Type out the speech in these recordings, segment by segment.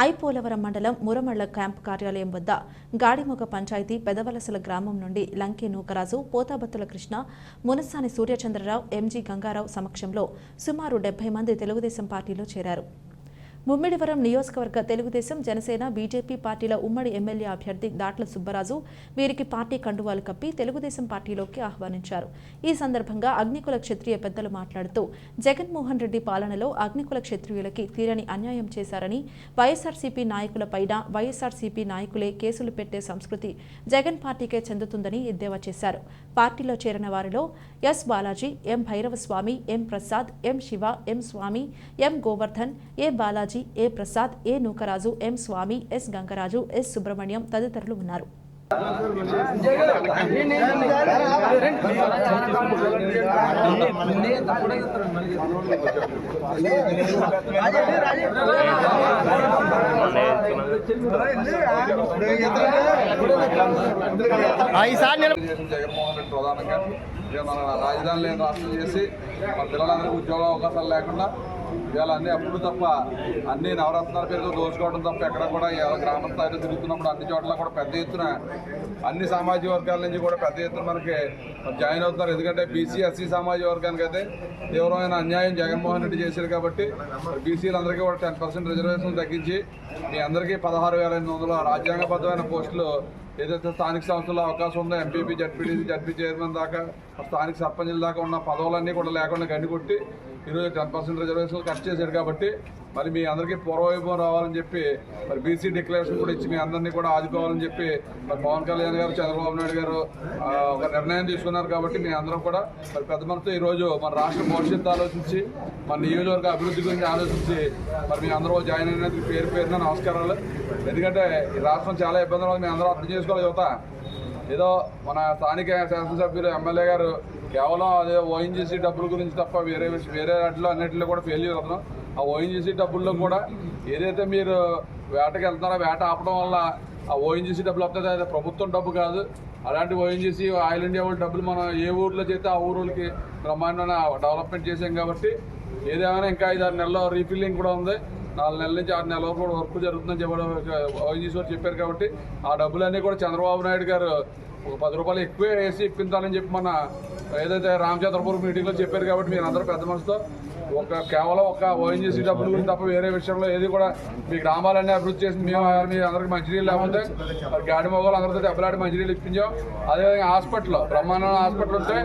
ఐపోలవరం మండలం మురమళ్ళ క్యాంప్ కార్యాలయం వద్ద గాడిమొగ పంచాయతీ పెదవలసల గ్రామం నుండి లంకే నూకరాజు పోతాబత్తుల కృష్ణ మునసాని సూర్యచంద్రరావు ఎంజీ గంగారావు సమక్షంలో సుమారు డెబ్బై మంది తెలుగుదేశం పార్టీలో చేరారు. ముమ్మిడివరం నియోజకవర్గ తెలుగుదేశం జనసేన బీజేపీ పార్టీల ఉమ్మడి ఎమ్మెల్యే అభ్యర్థి దాట్ల సుబ్బరాజు వీరికి పార్టీ కండువాలు కప్పి తెలుగుదేశం పార్టీలోకి ఆహ్వానించారు. ఈ సందర్భంగా అగ్నికుల క్షత్రియ పెద్దలు మాట్లాడుతూ జగన్మోహన్ రెడ్డి పాలనలో అగ్నికుల క్షత్రియులకి తీరని అన్యాయం చేశారని వైఎస్ఆర్సీపీ నాయకులపైన వైఎస్ఆర్సీపీ నాయకులే కేసులు పెట్టే సంస్కృతి జగన్ పార్టీకే చెందుతుందని ఎద్దేవా చేశారు. పార్టీలో చేరిన వారిలో S Balaji M Bhairavaswamy M Prasad M Siva M Swamy M Govardhan A Balaji A Prasad A Nookaraju M Swamy S Gangaraju S Subrahmanyam తదితరులు ఉన్నారు. జగన్మోహన్ రెడ్డి ప్రధానంగా మన రాజధాని లేని రాష్ట్రం చేసి మన పిల్లలందరికీ ఉద్యోగ అవకాశాలు లేకుండా ఇవాళ అన్ని అప్పుడు తప్ప అన్ని నవరత్నాల పేరుతో దోచుకోవడం తప్ప ఎక్కడ కూడా ఇవాళ గ్రామ స్థాయిలో తిరుగుతున్నప్పుడు అన్ని చోట్ల కూడా పెద్ద ఎత్తున అన్ని సామాజిక వర్గాల నుంచి కూడా పెద్ద ఎత్తున మనకి జాయిన్ అవుతున్నారు. ఎందుకంటే బీసీ ఎస్సీ సామాజిక వర్గానికి అయితే తీవ్రమైన అన్యాయం జగన్మోహన్ రెడ్డి చేశారు కాబట్టి బీసీలందరికీ కూడా టెన్ పర్సెంట్ రిజర్వేషన్ తగ్గించి మీ అందరికీ పదహారు వేల ఎనిమిది వందల రాజ్యాంగబద్ధమైన పోస్టులు ఏదైతే స్థానిక సంస్థల్లో అవకాశం ఉందో ఎంపీపీ జడ్పీడీసీ జడ్పీ చైర్మన్ దాకా స్థానిక సర్పంచుల దాకా ఉన్న పదవులన్నీ కూడా లేకుండా గండి కొట్టి ఈరోజు టెన్ పర్సెంట్ రిజర్వేషన్లు కట్ చేశాడు కాబట్టి మరి మీ అందరికీ పూర్వవైభవం రావాలని చెప్పి మరి బీసీ డిక్లరేషన్ కూడా ఇచ్చి మీ అందరినీ కూడా ఆదుకోవాలని చెప్పి మరి పవన్ కళ్యాణ్ గారు చంద్రబాబు నాయుడు గారు ఒక నిర్ణయం తీసుకున్నారు కాబట్టి మీ అందరం కూడా మరి పెద్ద మనతో ఈరోజు మన రాష్ట్ర భవిష్యత్తు ఆలోచించి మన నియోజకవర్గ అభివృద్ధి గురించి ఆలోచించి మరి మీ అందరూ జాయిన్ అయినందుకు పేరు పేరున నమస్కారాలు. ఎందుకంటే ఈ రాష్ట్రం చాలా ఇబ్బందులు మీ అందరూ అర్థం చేసుకోవాలి యువత. ఏదో మన స్థానిక శాసనసభ్యులు ఎమ్మెల్యే గారు కేవలం అదే ఓఎన్జీసీ డబ్బుల గురించి తప్ప వేరే వేరే వాటిలో అన్నింటిలో కూడా ఫెయిల్యూర్ అవుతున్నాం. ఆ ఓఎన్జీసీ డబ్బుల్లో కూడా ఏదైతే మీరు వేటకి వెళ్తున్నారో వేట ఆపడం వల్ల ఆ ఓఎన్జీసీ డబ్బులు వస్తుంది అది ప్రభుత్వం డబ్బు కాదు. అలాంటి ఓఎన్జీసీ ఆయిల్ ఇండియా వాళ్ళ డబ్బులు మనం ఏ ఊర్లో చేస్తే ఆ ఊరులకి బ్రహ్మాండమైన డెవలప్మెంట్ చేసాం కాబట్టి ఏదేమైనా ఇంకా ఐదు ఆరు నెలల్లో రీఫిల్లింగ్ కూడా ఉంది. నాలుగు నెలల నుంచి ఆరు నెలల కూడా వర్క్ జరుగుతుందని చెప్పడం ఓఎన్జీసీ వారు చెప్పారు కాబట్టి ఆ డబ్బులన్నీ కూడా చంద్రబాబు నాయుడు గారు ఒక పది రూపాయలు ఎక్కువే వేసి ఇప్పించాలని చెప్పి మన ఏదైతే రామచంద్రపురం మీటింగ్లో చెప్పారు కాబట్టి మీరు అందరూ పెద్ద మనసుతో ఒక కేవలం ఒక ఓఎన్జీసీ డబ్బుల గురించి తప్ప వేరే విషయంలో ఏది కూడా మీ గ్రామాలన్నీ అభివృద్ధి చేసి మేము మీ అందరికి మంచినీళ్ళు లేకపోతే గాడి మొగలు అందరితో దెబ్బలాడి మంచినీళ్ళు ఇప్పించాం. అదేవిధంగా హాస్పిటల్ బ్రహ్మాండ హాస్పిటల్ ఉంటే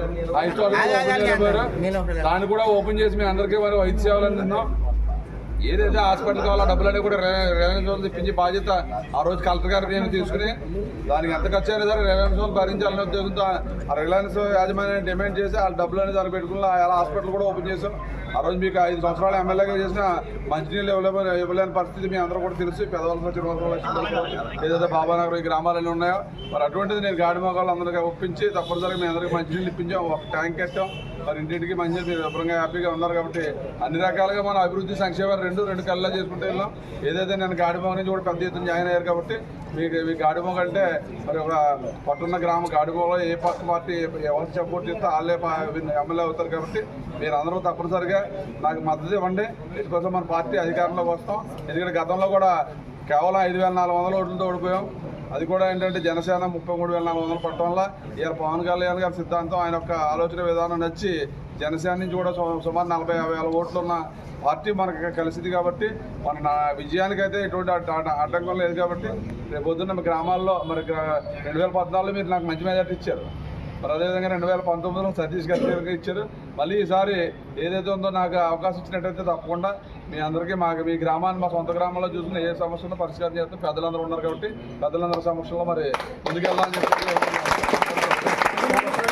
ఐదు ఓపెన్ దాన్ని కూడా ఓపెన్ చేసి మీ అందరికీ మరి వైద్య సేవలు అందిస్తున్నాం ఏదైతే హాస్పిటల్ కావాలో డబ్బులన్నీ కూడా రిలయన్స్ వాళ్ళు తెప్పించి బాధ్యత ఆ రోజు కలెక్టర్ గారు నేను తీసుకుని దానికి ఎంత ఖర్చు అయినా సరే రిలయన్స్ వాళ్ళు భరించాలని ఉద్దేశంతో ఆ రిలయన్స్ యాజమాన్యాన్ని డిమాండ్ చేసి వాళ్ళ డబ్బులు అనేది దాన్ని పెట్టుకుని అలా హాస్పిటల్ కూడా ఓపెన్ చేసాం. ఆ రోజు మీకు ఐదు సంవత్సరాలు ఎమ్మెల్యేగా చేసిన మంచినీళ్ళు ఇవ్వలేని ఇవ్వలేని పరిస్థితి మీ అందరూ కూడా తెలుసు. పెదవలస చిరువలస ఏదైతే బాబానగర్ ఈ గ్రామాలన్నీ ఉన్నాయో మరి అటువంటిది నేను గాడి మొగాళ్ళు అందరికీ ఒప్పించి తప్పనిసరిగా మీ అందరికీ మంచినీళ్ళు ఇప్పించాం. ఒక ట్యాంక్ కట్టాం. మరి ఇంటింటికి మంచి మీరు శుభ్రంగా హ్యాపీగా ఉన్నారు కాబట్టి అన్ని రకాలుగా మనం అభివృద్ధి సంక్షేమాలు రెండు రెండు కళ్ళ చేసుకుంటూ వెళ్ళాం ఏదైతే నేను గాడిమోగ నుంచి కూడా పెద్ద ఎత్తున జాయిన్ అయ్యారు కాబట్టి మీకు మీ గాడిమోగ అంటే మరి ఒక పట్టున్న గ్రామ గాడిమోగలో ఏ పక్క పార్టీ ఎవరు సపోర్ట్ చేస్తే వాళ్ళే ఎమ్మెల్యే అవుతారు కాబట్టి మీరు అందరూ తప్పనిసరిగా నాకు మద్దతు ఇవ్వండి. దీనికోసం మన పార్టీ అధికారంలోకి వస్తాం. ఎందుకంటే గతంలో కూడా కేవలం ఐదు వేల నాలుగు వందల ఓట్లతో ఓడిపోయాం. అది కూడా ఏంటంటే జనసేన ముప్పై మూడు వేల నాలుగు వందలు పట్టడం వల్ల ఇవాళ పవన్ కళ్యాణ్ గారి సిద్ధాంతం ఆయన యొక్క ఆలోచన విధానం నచ్చి జనసేన నుంచి కూడా సుమారు నలభై యాభై వేల ఓట్లు ఉన్న పార్టీ మనకు కలిసింది కాబట్టి మన నా విజయానికి అయితే ఎటువంటి అడ్డ- ఆటంకం లేదు కాబట్టి రేపు పొద్దున్న మీ గ్రామాల్లో మరి రెండు వేల పద్నాలుగులో మీరు నాకు మంచి మెజార్టీ ఇచ్చారు. మరి అదేవిధంగా రెండు వేల పంతొమ్మిదిలో సతీష్ గారి గారికి ఇచ్చారు. మళ్ళీ ఈసారి ఏదైతే ఉందో నాకు అవకాశం ఇచ్చినట్టయితే తప్పకుండా మీ అందరికీ మాకు మీ గ్రామాన్ని మా సొంత గ్రామంలో చూసిన ఏ సమస్యను పరిష్కారం చేస్తే పెద్దలందరూ ఉన్నారు కాబట్టి పెద్దలందరి సమస్యలో మరి ముందుకెళ్ళాలని చెప్పి